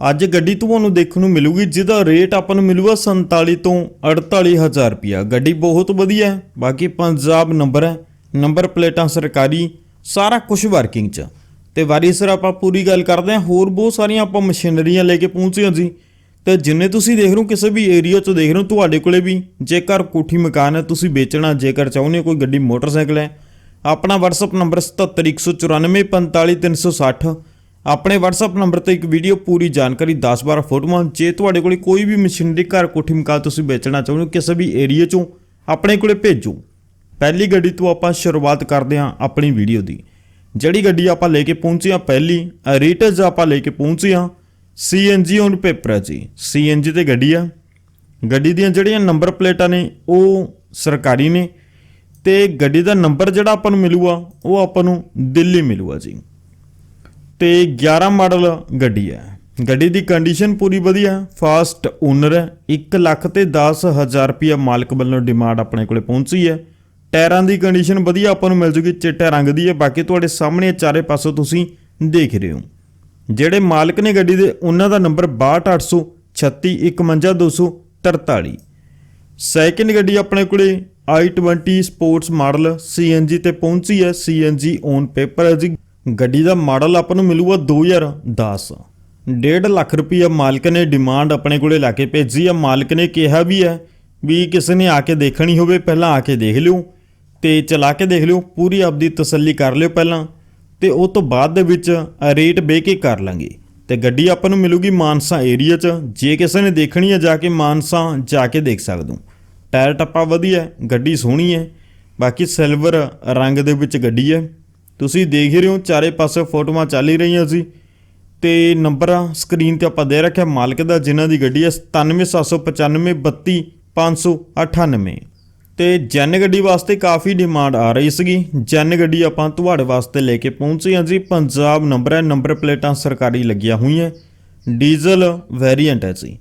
ਅੱਜ ਗੱਡੀ ਤੁਹਾਨੂੰ ਦੇਖਣ ਨੂੰ ਮਿਲੂਗੀ, ਜਿਹਦਾ ਰੇਟ ਆਪਾਂ ਨੂੰ ਮਿਲੂਗਾ 47 ਤੋਂ 48000 ਰੁਪਿਆ ਗੱਡੀ ਬਹੁਤ ਵਧੀਆ ਹੈ, ਬਾਕੀ ਪੰਜਾਬ ਨੰਬਰ ਹੈ, ਨੰਬਰ ਪਲੇਟਾਂ ਸਰਕਾਰੀ, ਸਾਰਾ ਕੁਝ ਵਰਕਿੰਗ 'ਚ। ਤੇ ਵਾਰੀ ਸਰ ਆਪਾਂ ਪੂਰੀ ਗੱਲ ਕਰਦੇ ਹਾਂ, ਹੋਰ ਬਹੁਤ ਸਾਰੀਆਂ ਆਪਾਂ ਮਸ਼ੀਨਰੀਆਂ ਲੈ ਕੇ ਪਹੁੰਚੇ ਹਾਂ ਜੀ। ਤੇ ਜਿੰਨੇ ਤੁਸੀਂ ਦੇਖ ਰਹੇ ਹੋ, ਕਿਸੇ ਵੀ ਏਰੀਆ 'ਚ ਦੇਖ ਰਹੇ ਹੋ, ਤੁਹਾਡੇ ਕੋਲੇ ਵੀ ਜੇਕਰ ਕੋਠੀ ਮਕਾਨ ਹੈ, ਤੁਸੀਂ ਵੇਚਣਾ, ਜੇਕਰ ਚਾਹੁੰਦੇ ਹੋ ਕੋਈ ਗੱਡੀ ਮੋਟਰਸਾਈਕਲ ਹੈ, ਆਪਣਾ WhatsApp ਨੰਬਰ 7714945360 ਆਪਣੇ WhatsApp ਨੰਬਰ ਤੇ ਇੱਕ ਵੀਡੀਓ ਪੂਰੀ ਜਾਣਕਾਰੀ 10-12 ਫੋਟੋਆਂ ਜੇ ਤੁਹਾਡੇ ਕੋਲ ਕੋਈ ਵੀ ਮਸ਼ੀਨਰੀ ਘਰ ਕੋਠੀ ਮਕਾਨ ਤੁਸੀਂ ਵੇਚਣਾ ਚਾਹੁੰਦੇ ਹੋ, ਕਿਸੇ ਵੀ ਏਰੀਆ 'ਚੋਂ, ਆਪਣੇ ਕੋਲੇ ਭੇਜੋ। ਪਹਿਲੀ ਗੱਡੀ ਤੋਂ ਆਪਾਂ ਸ਼ੁਰੂਆਤ ਕਰਦੇ ਹਾਂ ਆਪਣੀ ਵੀਡੀਓ ਦੀ। ਜਿਹੜੀ ਗੱਡੀ ਆਪਾਂ ਲੈ ਕੇ ਪਹੁੰਚੇ ਹਾਂ ਪਹਿਲੀ ਰੀਟਜ਼ ਆਪਾਂ ਲੈ ਕੇ ਪਹੁੰਚੇ ਹਾਂ। ਸੀਐਨਜੀ ਔਨ ਪੇਪਰ ਹੈ ਜੀ। ਸੀਐਨਜੀ ਤੇ ਗੱਡੀ ਆ। ਗੱਡੀ ਦੀਆਂ ਜਿਹੜੀਆਂ ਨੰਬਰ ਪਲੇਟਾਂ ਨੇ, ਉਹ ਸਰਕਾਰੀ ਨੇ। ਤੇ ਗੱਡੀ ਦਾ ਨੰਬਰ ਜਿਹੜਾ ਆਪਾਂ ਨੂੰ ਮਿਲੂਗਾ, ਉਹ ਆਪਾਂ ਨੂੰ ਦਿੱਲੀ ਮਿਲੂਗਾ ਜੀ। ਤੇ 11 ਮਾਡਲ ਗੱਡੀ ਹੈ। ਗੱਡੀ ਦੀ ਕੰਡੀਸ਼ਨ ਪੂਰੀ ਵਧੀਆ ਫਾਸਟ ਓਨਰ ਹੈ। 1 ਲੱਖ ਤੇ 10000 ਰੁਪਿਆ ਮਾਲਕ ਵੱਲੋਂ ਡਿਮਾਂਡ ਆਪਣੇ ਕੋਲੇ ਪਹੁੰਚੀ ਹੈ। ਟਾਇਰਾਂ ਦੀ ਕੰਡੀਸ਼ਨ ਵਧੀਆ ਆਪਾਂ ਨੂੰ ਮਿਲ ਜੂਗੀ, ਚਿੱਟੇ ਰੰਗ ਦੀ ਹੈ। ਬਾਕੀ ਤੁਹਾਡੇ ਸਾਹਮਣੇ ਚਾਰੇ ਪਾਸੋਂ ਤੁਸੀਂ ਦੇਖ ਰਹੇ ਹੋ। ਜਿਹੜੇ ਮਾਲਕ ਨੇ ਗੱਡੀ ਦੇ, ਉਹਨਾਂ ਦਾ ਨੰਬਰ 62800 3615243 ਸੈਕਿੰਡ ਗੱਡੀ ਆਪਣੇ ਕੋਲੇ i20 ਸਪੋਰਟਸ ਮਾਡਲ CNG ਤੇ ਪਹੁੰਚੀ ਹੈ। CNG ਔਨ ਪੇਪਰ ਹੈ ਜੀ। ਗੱਡੀ ਦਾ ਮਾਡਲ ਆਪਾਂ ਨੂੰ ਮਿਲੂਗਾ 2010 1.5 ਲੱਖ ਰੁਪਈਆ ਮਾਲਕ ਨੇ ਡਿਮਾਂਡ ਆਪਣੇ ਕੋਲੇ ਲਾ ਕੇ ਭੇਜੀ ਆ। ਮਾਲਕ ਨੇ ਕਿਹਾ ਵੀ ਹੈ ਵੀ ਕਿਸੇ ਨੇ ਆ ਕੇ ਦੇਖਣੀ ਹੋਵੇ, ਪਹਿਲਾਂ ਆ ਕੇ ਦੇਖ ਲਿਓ ਤੇ ਚਲਾ ਕੇ ਦੇਖ ਲਿਓ, ਪੂਰੀ ਆਪਦੀ ਤਸੱਲੀ ਕਰ ਲਿਓ ਪਹਿਲਾਂ ਤੇ ਉਹ ਤੋਂ ਬਾਅਦ ਦੇ ਵਿੱਚ ਰੇਟ ਬੇ ਕੇ ਕਰ ਲਾਂਗੇ। ਤੇ ਗੱਡੀ ਆਪਾਂ ਨੂੰ ਮਿਲੂਗੀ ਮਾਨਸਾ ਏਰੀਆ 'ਚ। ਜੇ ਕਿਸੇ ਨੇ ਦੇਖਣੀ ਹੈ, ਜਾ ਕੇ ਮਾਨਸਾ ਜਾ ਕੇ ਦੇਖ ਸਕਦੇ ਹੋ। ਟਾਇਰ ਟੱਪਾ ਵਧੀਆ ਗੱਡੀ ਸੋਹਣੀ ਹੈ। ਬਾਕੀ ਸਿਲਵਰ ਰੰਗ ਦੇ ਵਿੱਚ ਗੱਡੀ ਹੈ। ਤੁਸੀਂ ਦੇਖ ਹੀ ਰਹੇ ਹੋ, ਚਾਰੇ ਪਾਸੇ ਫੋਟੋਆਂ ਚੱਲ ਹੀ ਰਹੀਆਂ ਸੀ। ਤੇ ਨੰਬਰ ਸਕਰੀਨ ਤੇ ਆਪਾਂ ਦੇ ਰੱਖਿਆ, ਮਾਲਕ ਦਾ, ਜਿਨ੍ਹਾਂ ਦੀ ਗੱਡੀ ਹੈ 9775932598 ਤੇ ਜੈਨ ਗੱਡੀ ਵਾਸਤੇ ਕਾਫੀ ਡਿਮਾਂਡ ਆ ਰਹੀ ਸੀਗੀ। ਜੈਨ ਗੱਡੀ ਆਪਾਂ ਤੁਹਾਡੇ ਵਾਸਤੇ ਲੈ ਕੇ ਪਹੁੰਚੇ ਹਾਂ ਜੀ। ਪੰਜਾਬ ਨੰਬਰ ਹੈ, ਨੰਬਰ ਪਲੇਟਾਂ ਸਰਕਾਰੀ ਲੱਗੀਆਂ ਹੋਈਆਂ। ਡੀਜ਼ਲ ਵੇਰੀਐਂਟ ਹੈ ਜੀ।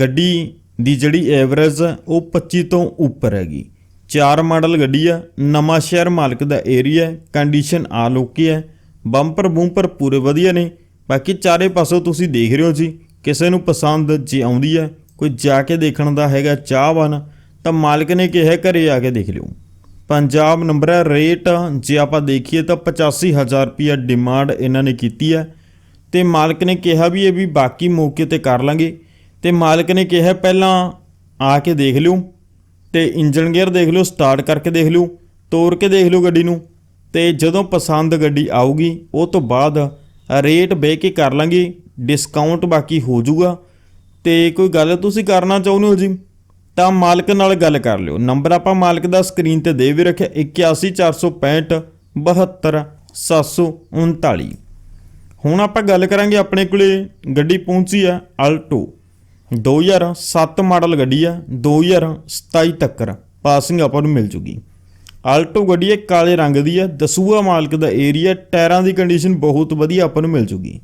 ਗੱਡੀ ਦੀ ਜਿਹੜੀ ਐਵਰੇਜ ਹੈ, ਉਹ 25 ਤੋਂ ਉੱਪਰ ਹੈਗੀ। ਚਾਰ ਮਾਡਲ ਗੱਡੀ ਆ, ਨਵਾਂ ਸ਼ਹਿਰ ਮਾਲਕ ਦਾ ਏਰੀਆ ਕੰਡੀਸ਼ਨ ਆ ਓਕੇ ਹੈ ਬੰਪਰ ਬੂੰਪਰ ਪੂਰੇ ਵਧੀਆ ਨੇ। ਬਾਕੀ ਚਾਰੇ ਪਾਸੋਂ ਤੁਸੀਂ ਦੇਖ ਰਹੇ ਹੋ ਜੀ, ਕਿਸੇ ਨੂੰ ਪਸੰਦ ਜੇ ਆਉਂਦੀ ਹੈ ਕੋਈ ਜਾ ਕੇ ਦੇਖਣ ਦਾ ਹੈਗਾ ਚਾਹਵਾਨ, ਤਾਂ ਮਾਲਕ ਨੇ ਕਿਹਾ ਘਰੇ ਆ ਕੇ ਦੇਖ ਲਿਓ। ਪੰਜਾਬ ਨੰਬਰ ਹੈ ਰੇਟ ਜੇ ਆਪਾਂ ਦੇਖੀਏ ਤਾਂ 85000 ਰੁਪਿਆ ਡਿਮਾਂਡ ਇਹਨਾਂ ਨੇ ਕੀਤੀ ਹੈ ਤੇ ਮਾਲਕ ਨੇ ਕਿਹਾ ਵੀ ਇਹ ਵੀ ਬਾਕੀ ਮੌਕੇ ਤੇ ਕਰ ਲਾਂਗੇ। ਤੇ ਮਾਲਕ ਨੇ ਕਿਹਾ ਪਹਿਲਾਂ ਆ ਕੇ ਦੇਖ ਲਿਓ। ਤੇ ਇੰਜਨ ਗੇਅਰ ਦੇਖ ਲਿਓ ਸਟਾਰਟ ਕਰਕੇ ਦੇਖ ਲਿਓ ਤੋੜ ਕੇ ਦੇਖ ਲਿਓ ਗੱਡੀ ਨੂੰ। ਤੇ ਜਦੋਂ ਪਸੰਦ ਗੱਡੀ ਆਊਗੀ, ਉਹ ਤੋਂ ਬਾਅਦ ਰੇਟ ਬਹਿ ਕੇ ਕਰ ਲਾਂਗੇ ਡਿਸਕਾਊਂਟ ਬਾਕੀ ਹੋ ਜਾਊਗਾ। ਤੇ ਕੋਈ ਗੱਲ ਤੁਸੀਂ ਕਰਨਾ ਚਾਹੁੰਦੇ ਹੋ ਜੀ, ਤਾਂ ਮਾਲਕ ਨਾਲ ਗੱਲ ਕਰ ਲਿਓ। ਨੰਬਰ ਆਪਾਂ ਮਾਲਕ ਦਾ ਸਕਰੀਨ ਤੇ ਦੇ ਵੀ ਰੱਖਿਆ 81465 72739 ਹੁਣ ਆਪਾਂ ਗੱਲ ਕਰਾਂਗੇ ਆਪਣੇ ਕੋਲੇ, ਗੱਡੀ ਪਹੁੰਚੀ ਆ ਆਲਟੋ 2007 ਮਾਡਲ ਗੱਡੀ ਆ 2027 ਤੱਕ ਪਾਸਿੰਗ ਆਪਾਂ ਨੂੰ ਮਿਲ ਜੂਗੀ। ਆਲਟੋ ਗੱਡੀ ਹੈ ਕਾਲੇ ਰੰਗ ਦੀ ਹੈ ਦਸੂਆ ਮਾਲਕ ਦਾ ਏਰੀਆ ਟਾਇਰਾਂ ਦੀ ਕੰਡੀਸ਼ਨ ਬਹੁਤ ਵਧੀਆ ਆਪਾਂ ਨੂੰ ਮਿਲ ਜੂਗੀ।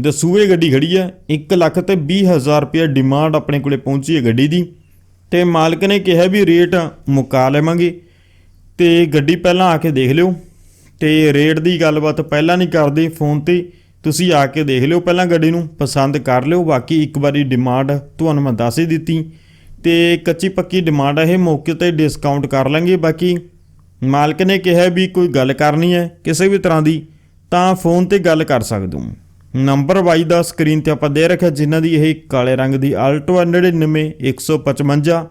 ਦਸੂਏ ਗੱਡੀ ਖੜੀ ਹੈ 1 ਲੱਖ ਤੇ 20000 ਰੁਪਏ ਡਿਮਾਂਡ ਆਪਣੇ ਕੋਲੇ ਪਹੁੰਚੀ ਹੈ ਗੱਡੀ ਦੀ। ਤੇ ਮਾਲਕ ਨੇ ਕਿਹਾ ਵੀ ਰੇਟ ਮੁਕਾ ਲਵਾਂਗੇ। ਤੇ ਗੱਡੀ ਪਹਿਲਾਂ ਆ ਕੇ ਦੇਖ ਲਿਓ। ਤੇ ਰੇਟ ਦੀ ਗੱਲਬਾਤ ਪਹਿਲਾਂ ਨਹੀਂ ਕਰਦੇ ਫੋਨ ਤੇ ਤੁਸੀਂ ਆ ਕੇ ਦੇਖ ਲਿਓ ਪਹਿਲਾਂ ਗੱਡੀ ਨੂੰ, ਪਸੰਦ ਕਰ ਲਿਓ। ਬਾਕੀ ਇੱਕ ਵਾਰੀ ਡਿਮਾਂਡ ਤੁਹਾਨੂੰ ਮੈਂ ਦੱਸ ਹੀ ਦਿੱਤੀ। ਤੇ ਕੱਚੀ ਪੱਕੀ ਡਿਮਾਂਡ ਹੈ ਇਹ, ਮੌਕੇ ਤੇ ਡਿਸਕਾਊਂਟ ਕਰ ਲਾਂਗੇ। ਬਾਕੀ ਮਾਲਕ ਨੇ ਕਿਹਾ ਵੀ ਕੋਈ ਗੱਲ ਕਰਨੀ ਹੈ, ਕਿਸੇ ਵੀ ਤਰ੍ਹਾਂ ਦੀ, ਤਾਂ ਫੋਨ ਤੇ ਗੱਲ ਕਰ ਸਕਦੇ ਹੋ। ਨੰਬਰ ਵਾਈ ਦਾ ਸਕਰੀਨ ਤੇ ਆਪਾਂ ਦੇ ਰੱਖਿਆ, ਜਿਨ੍ਹਾਂ ਦੀ ਇਹ ਕਾਲੇ ਰੰਗ ਦੀ ਆਲਟੋ 99 155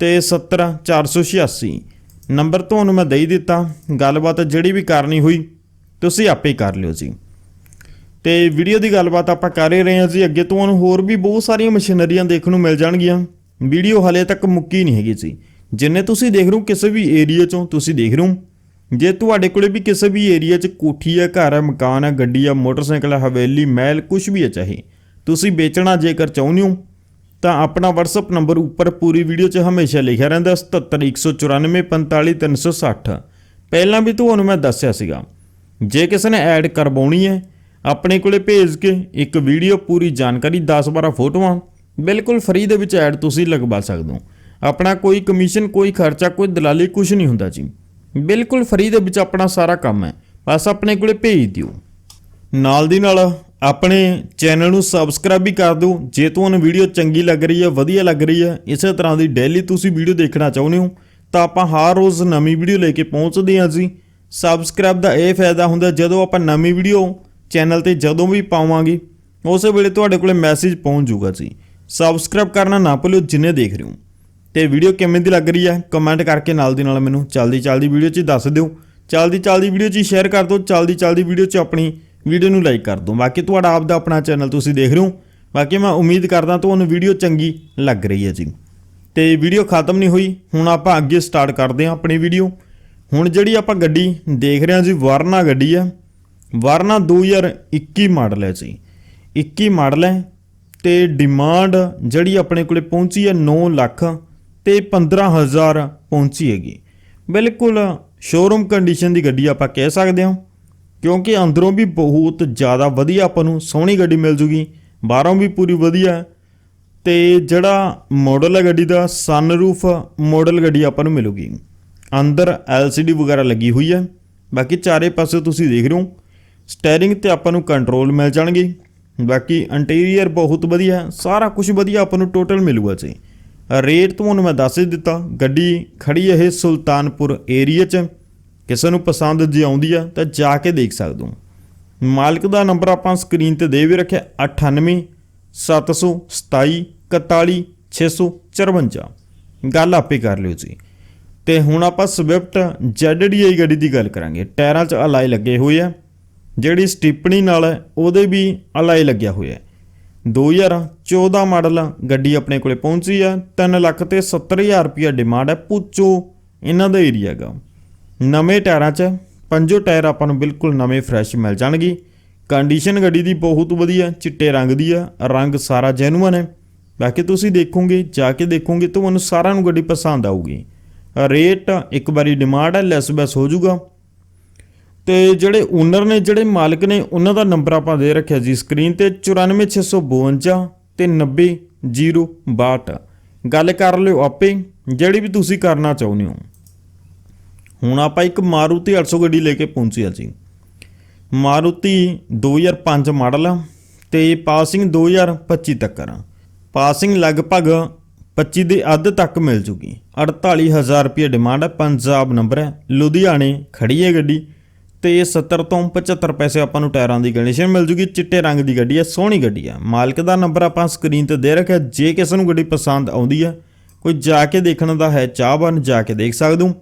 ਤੇ 70 486 ਨੰਬਰ ਤੁਹਾਨੂੰ ਮੈਂ ਦੇ ਦਿੱਤਾ। ਗੱਲਬਾਤ ਜਿਹੜੀ ਵੀ ਕਰਨੀ ਹੋਈ, ਤੁਸੀਂ ਆਪੇ ਕਰ ਲਿਓ ਜੀ। ਤੇ ਵੀਡੀਓ ਦੀ ਗੱਲਬਾਤ ਆਪਾਂ ਕਰ ਰਹੇ ਹਾਂ ਜੀ। ਅੱਗੇ ਤੁਹਾਨੂੰ ਹੋਰ ਵੀ ਬਹੁਤ ਸਾਰੀਆਂ ਮਸ਼ੀਨਰੀਆਂ ਦੇਖਣ ਨੂੰ ਮਿਲ ਜਾਣਗੀਆਂ। ਵੀਡੀਓ ਹਲੇ ਤੱਕ ਮੁੱਕੀ ਨਹੀਂ ਹੈਗੀ ਜੀ। ਜਿੰਨੇ ਤੁਸੀਂ ਦੇਖ ਰਹੇ ਹੋ ਕਿਸੇ ਵੀ ਏਰੀਆ ਚੋਂ, ਤੁਸੀਂ ਦੇਖ ਰਹੇ ਹੋ। ਜੇ ਤੁਹਾਡੇ ਕੋਲੇ ਵੀ ਕਿਸੇ ਵੀ ਏਰੀਆ 'ਚ ਕੋਠੀ ਹੈ, ਘਰ ਹੈ, ਮਕਾਨ ਹੈ, ਗੱਡੀ ਹੈ, ਮੋਟਰਸਾਈਕਲ ਹੈ, ਹਵੇਲੀ, ਮਹਿਲ ਕੁਝ ਵੀ ਹੈ ਚਾਹੇ, ਤੁਸੀਂ ਵੇਚਣਾ ਜੇਕਰ ਚਾਹੁੰਦੇ ਹੋ, ਤਾਂ ਆਪਣਾ WhatsApp ਨੰਬਰ ਉੱਪਰ ਪੂਰੀ ਵੀਡੀਓ 'ਚ ਹਮੇਸ਼ਾ ਲਿਖਿਆ ਰਹਿੰਦਾ 7714945360 ਪਹਿਲਾਂ ਵੀ ਤੁਹਾਨੂੰ ਮੈਂ ਦੱਸਿਆ ਸੀਗਾ ਜੇ ਕਿਸੇ ਨੇ ਐਡ ਕਰਵਾਉਣੀ ਹੈ ਆਪਣੇ ਕੋਲੇ ਭੇਜ ਕੇ ਇੱਕ ਵੀਡੀਓ ਪੂਰੀ ਜਾਣਕਾਰੀ 10-12 ਫੋਟੋਆਂ, ਬਿਲਕੁਲ ਫ੍ਰੀ ਦੇ ਵਿੱਚ ਐਡ ਤੁਸੀਂ ਲਗਵਾ ਸਕਦੇ ਹੋ। ਆਪਣਾ ਕੋਈ ਕਮਿਸ਼ਨ ਕੋਈ ਖਰਚਾ, ਕੋਈ ਦਲਾਲੀ ਕੁਝ ਨਹੀਂ ਹੁੰਦਾ ਜੀ। ਬਿਲਕੁਲ ਫ੍ਰੀ ਦੇ ਵਿੱਚ ਆਪਣਾ ਸਾਰਾ ਕੰਮ ਹੈ। ਬਸ ਆਪਣੇ ਕੋਲੇ ਭੇਜ ਦਿਓ। ਨਾਲ ਦੀ ਨਾਲ ਆਪਣੇ ਚੈਨਲ ਨੂੰ ਸਬਸਕ੍ਰਾਈਬ ਵੀ ਕਰ ਦਿਓ। ਜੇ ਤੁਹਾਨੂੰ ਵੀਡੀਓ ਚੰਗੀ ਲੱਗ ਰਹੀ ਹੈ, ਵਧੀਆ ਲੱਗ ਰਹੀ ਹੈ, ਇਸੇ ਤਰ੍ਹਾਂ ਦੀ ਡੇਲੀ ਤੁਸੀਂ ਵੀਡੀਓ ਦੇਖਣਾ ਚਾਹੁੰਦੇ ਹੋ, ਤਾਂ ਆਪਾਂ ਹਰ ਰੋਜ਼ ਨਵੀਂ ਵੀਡੀਓ ਲੈ ਕੇ ਪਹੁੰਚਦੇ ਹਾਂ ਜੀ। ਸਬਸਕ੍ਰਾਈਬ ਦਾ ਇਹ ਫਾਇਦਾ ਹੁੰਦਾ ਜਦੋਂ ਆਪਾਂ ਨਵੀਂ ਵੀਡੀਓ ਚੈਨਲ ਤੇ ਜਦੋਂ ਵੀ ਪਾਵਾਂਗੇ, ਉਸੇ ਵੇਲੇ ਤੁਹਾਡੇ ਕੋਲੇ ਮੈਸੇਜ ਪਹੁੰਚ ਜਾਊਗਾ ਜੀ। ਸਬਸਕ੍ਰਾਈਬ ਕਰਨਾ ਨਾ ਭੁੱਲਿਓ ਜਿੰਨੇ ਦੇਖ ਰਹੇ ਹੋ। ਤੇ ਵੀਡੀਓ ਕਿਵੇਂ ਦੀ ਲੱਗ ਰਹੀ ਹੈ ਕਮੈਂਟ ਕਰਕੇ ਨਾਲ ਦੀ ਨਾਲ ਮੈਨੂੰ ਚਲਦੀ ਚਲਦੀ ਵੀਡੀਓ 'ਚ ਦੱਸ ਦਿਓ। ਚਲਦੀ ਚਲਦੀ ਵੀਡੀਓ 'ਚ ਸ਼ੇਅਰ ਕਰ ਦਿਓ, ਚਲਦੀ ਚਲਦੀ ਵੀਡੀਓ 'ਚ ਆਪਣੀ ਵੀਡੀਓ ਨੂੰ ਲਾਈਕ ਕਰ ਦਿਓ। ਬਾਕੀ ਤੁਹਾਡਾ ਆਪ ਦਾ ਆਪਣਾ ਚੈਨਲ ਤੁਸੀਂ ਦੇਖ ਰਹੇ ਹੋ। ਬਾਕੀ ਮੈਂ ਉਮੀਦ ਕਰਦਾ ਤੁਹਾਨੂੰ ਵੀਡੀਓ ਚੰਗੀ ਲੱਗ ਰਹੀ ਹੈ ਜੀ। ਤੇ ਵੀਡੀਓ ਖਤਮ ਨਹੀਂ ਹੋਈ, ਹੁਣ ਆਪਾਂ ਅੱਗੇ ਸਟਾਰਟ ਕਰਦੇ ਹਾਂ ਆਪਣੀ ਵੀਡੀਓ ਹੁਣ ਜਿਹੜੀ ਆਪਾਂ ਗੱਡੀ ਦੇਖ ਰਹੇ ਹਾਂ ਜੀ, ਵਰਨਾ ਗੱਡੀ ਆ ਵਰਨਾ 2021 ਮਾਡਲ ਹੈ ਜੀ। 21 ਮਾਡਲ ਹੈ ਤੇ ਡਿਮਾਂਡ ਜਿਹੜੀ ਆਪਣੇ ਕੋਲੇ ਪਹੁੰਚੀ ਹੈ 9 ਲੱਖ ਤੇ 15000 ਪਹੁੰਚੀ ਹੈਗੀ। ਬਿਲਕੁਲ ਸ਼ੋਰੂਮ ਕੰਡੀਸ਼ਨ ਦੀ ਗੱਡੀ ਆਪਾਂ ਕਹਿ ਸਕਦੇ ਹਾਂ, ਕਿਉਂਕਿ ਅੰਦਰੋਂ ਵੀ ਬਹੁਤ ਜ਼ਿਆਦਾ ਵਧੀਆ ਆਪਾਂ ਨੂੰ ਸੋਹਣੀ ਗੱਡੀ ਮਿਲ ਜੂਗੀ, ਬਾਹਰੋਂ ਵੀ ਪੂਰੀ ਵਧੀਆ ਹੈ ਤੇ ਜਿਹੜਾ ਮਾਡਲ ਹੈ ਗੱਡੀ ਦਾ ਸਨਰੂਫ ਮਾਡਲ ਗੱਡੀ ਆਪਾਂ ਨੂੰ ਮਿਲੂਗੀ। ਅੰਦਰ LCD ਵਗੈਰਾ ਲੱਗੀ ਹੋਈ ਹੈ। ਬਾਕੀ ਚਾਰੇ ਪਾਸੇ ਤੁਸੀਂ ਦੇਖ ਰਹੇ ਹੋ ਸਟੀਅਰਿੰਗ ਤੇ ਆਪਾਂ ਨੂੰ ਕੰਟਰੋਲ ਮਿਲ ਜਾਣਗੇ। ਬਾਕੀ ਇੰਟੀਰੀਅਰ ਬਹੁਤ ਵਧੀਆ, ਸਾਰਾ ਕੁਝ ਵਧੀਆ ਆਪਾਂ ਨੂੰ ਟੋਟਲ ਮਿਲੂਗਾ ਜੀ। ਰੇਟ ਤੁਹਾਨੂੰ ਮੈਂ ਦੱਸ ਹੀ ਦਿੱਤਾ, ਗੱਡੀ ਖੜੀ ਹੈ ਇਹ ਸੁਲਤਾਨਪੁਰ ਏਰੀਆ 'ਚ। ਕਿਸੇ ਨੂੰ ਪਸੰਦ ਜੇ ਆਉਂਦੀ ਆ ਤਾਂ ਜਾ ਕੇ ਦੇਖ ਸਕਦੇ ਹੋ। ਮਾਲਕ ਦਾ ਨੰਬਰ ਆਪਾਂ ਸਕਰੀਨ ਤੇ ਦੇ ਵੀ ਰੱਖਿਆ 98 727 41 654 ਗੱਲ ਆਪੇ ਕਰ ਲਿਓ ਜੀ। ਤੇ ਹੁਣ ਆਪਾਂ ਸਵਿਫਟ ZDI ਗੱਡੀ ਦੀ ਗੱਲ ਕਰਾਂਗੇ। ਟਾਇਰਾਂ 'ਚ ਅਲਾਈ ਲੱਗੇ ਹੋਏ ਆ। ਜਿਹੜੀ ਸਟਿਪਣੀ ਨਾਲ ਹੈ ਉਹਦੇ ਵੀ ਅਲਾਈ ਲੱਗਿਆ ਹੋਇਆ ਹੈ। 2014 ਮਾਡਲ ਗੱਡੀ ਆਪਣੇ ਕੋਲੇ ਪਹੁੰਚੀ ਆ। 3 ਲੱਖ ਤੇ 70000 ਰੁਪਇਆ ਡਿਮਾਂਡ ਹੈ ਪੁੱਛੋ ਇਹਨਾਂ ਦਾ ਏਰੀਆ ਗਾ ਨਵੇਂ ਟਾਇਰਾਂ 'ਚ ਪੰਜੋ ਟਾਇਰ ਆਪਾਂ ਨੂੰ ਬਿਲਕੁਲ ਨਵੇਂ ਫਰੈਸ਼ ਮਿਲ ਜਾਣਗੇ। ਕੰਡੀਸ਼ਨ ਗੱਡੀ ਦੀ ਬਹੁਤ ਵਧੀਆ, ਚਿੱਟੇ ਰੰਗ ਦੀ ਆ, ਰੰਗ ਸਾਰਾ ਜੈਨੂਅਨ ਹੈ। ਬਾਕੀ ਤੁਸੀਂ ਦੇਖੋਗੇ, ਜਾ ਕੇ ਦੇਖੋਗੇ ਤੁਹਾਨੂੰ ਸਾਰਿਆਂ ਨੂੰ ਗੱਡੀ ਪਸੰਦ ਆਊਗੀ। ਰੇਟ ਇੱਕ ਵਾਰੀ ਡਿਮਾਂਡ ਹੈ ਲੈਸ ਬੈਸ ਹੋ ਜਾਊਗਾ। ਤੇ ਜਿਹੜੇ ਓਨਰ ਨੇ, ਜਿਹੜੇ ਮਾਲਕ ਨੇ, ਉਹਨਾਂ ਦਾ ਨੰਬਰ ਆਪਾਂ ਦੇ ਰੱਖਿਆ ਜੀ ਸਕਰੀਨ ਤੇ 94652 ਤੇ 90062 ਗੱਲ ਕਰ ਲਿਓ ਆਪੇ, ਜਿਹੜੀ ਵੀ ਤੁਸੀਂ ਕਰਨਾ ਚਾਹੁੰਦੇ ਹੋ। ਹੁਣ ਆਪਾਂ ਇੱਕ ਮਾਰੂਤੀ 800 ਗੱਡੀ ਲੈ ਕੇ ਪਹੁੰਚੇ ਹਾਂ ਜੀ। ਮਾਰੂਤੀ 2005 ਮਾਡਲ ਆ ਤੇ ਪਾਸਿੰਗ 2025 ਤੱਕ ਆ। ਪਾਸਿੰਗ ਲਗਭਗ 25 ਦੇ ਅੱਧ ਤੱਕ ਮਿਲ ਜੂਗੀ। 48000 ਰੁਪਏ ਡਿਮਾਂਡ ਹੈ ਪੰਜਾਬ ਨੰਬਰ ਹੈ ਲੁਧਿਆਣੇ ਖੜੀ ਹੈ ਗੱਡੀ। ਤੇ 70 ਤੋਂ 75 ਪੈਸੇ ਆਪਾਂ ਨੂੰ ਟਾਇਰਾਂ ਦੀ ਕੰਡੀਸ਼ਨ ਮਿਲ ਜੂਗੀ, ਚਿੱਟੇ ਰੰਗ ਦੀ ਗੱਡੀ ਹੈ ਸੋਹਣੀ ਗੱਡੀ ਹੈ ਮਾਲਕ ਦਾ ਨੰਬਰ ਆਪਾਂ ਸਕਰੀਨ ਤੇ ਦੇ ਰੱਖਿਆ, ਜੇ ਕਿਸੇ ਨੂੰ ਗੱਡੀ ਪਸੰਦ ਆਉਂਦੀ ਹੈ ਕੋਈ ਜਾ ਕੇ ਦੇਖਣ ਦਾ ਹੈ ਚਾਹਵਾਨ, ਜਾ ਕੇ ਦੇਖ ਸਕਦੇ ਹੋ।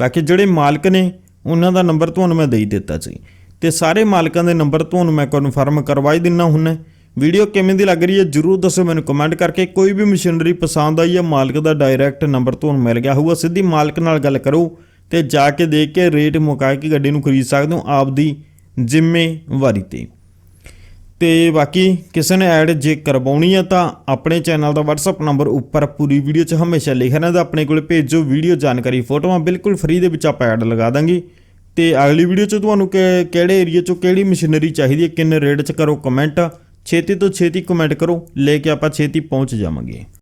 ਬਾਕੀ ਜਿਹੜੇ ਮਾਲਕ ਨੇ, ਉਹਨਾਂ ਦਾ ਨੰਬਰ ਤੁਹਾਨੂੰ ਮੈਂ ਦੇਈ ਦਿੱਤਾ ਸੀ। ਤੇ ਸਾਰੇ ਮਾਲਕਾਂ ਦੇ ਨੰਬਰ ਤੁਹਾਨੂੰ ਮੈਂ ਕਨਫਰਮ ਕਰਵਾ ਹੀ ਦਿੰਨਾ ਹੁੰਨਾ ਵੀਡੀਓ ਕਿਵੇਂ ਦੀ ਲੱਗ ਰਹੀ ਹੈ ਜਰੂਰ ਦੱਸੋ ਮੈਨੂੰ ਕਮੈਂਟ ਕਰਕੇ। ਕੋਈ ਵੀ ਮਸ਼ੀਨਰੀ ਪਸੰਦ ਆਈ ਹੈ ਮਾਲਕ ਦਾ ਡਾਇਰੈਕਟ ਨੰਬਰ ਤੁਹਾਨੂੰ ਮਿਲ ਗਿਆ ਹੋਊਗਾ। ਸਿੱਧੀ ਮਾਲਕ ਨਾਲ ਗੱਲ ਕਰੋ। ਤੇ ਜਾ ਕੇ ਦੇਖ ਕੇ ਰੇਟ ਮੁਕਾ ਕੇ ਗੱਡੀ ਨੂੰ ਖਰੀਦ ਸਕਦੇ ਹੋ ਆਪਦੀ ਜ਼ਿੰਮੇਵਾਰੀ ਤੇ। ਤੇ ਬਾਕੀ ਕਿਸੇ ਨੇ ਐਡ ਜੇ ਕਰਵਾਉਣੀ ਹੈ ਤਾਂ ਆਪਣੇ ਚੈਨਲ ਦਾ WhatsApp ਨੰਬਰ ਉੱਪਰ ਪੂਰੀ ਵੀਡੀਓ 'ਚ ਹਮੇਸ਼ਾ ਲਿਖਿਆ ਰਹਿੰਦਾ। ਆਪਣੇ ਕੋਲ ਭੇਜੋ ਵੀਡੀਓ ਜਾਣਕਾਰੀ, ਫੋਟੋਆਂ ਬਿਲਕੁਲ ਫ੍ਰੀ ਦੇ ਵਿੱਚ ਆਪਾਂ ਐਡ ਲਗਾ ਦਾਂਗੇ। ਤੇ ਅਗਲੀ ਵੀਡੀਓ 'ਚ ਤੁਹਾਨੂੰ ਕਿ- ਕਿਹੜੇ ਏਰੀਆ 'ਚੋਂ ਕਿਹੜੀ ਮਸ਼ੀਨਰੀ ਚਾਹੀਦੀ ਹੈ, ਕਿੰਨੇ ਰੇਟ 'ਚ ਕਰੋ ਕਮੈਂਟ ਛੇਤੀ ਤੋਂ ਛੇਤੀ ਕਮੈਂਟ ਕਰੋ, ਲੈ ਕੇ ਆਪਾਂ ਛੇਤੀ ਪਹੁੰਚ ਜਾਵਾਂਗੇ।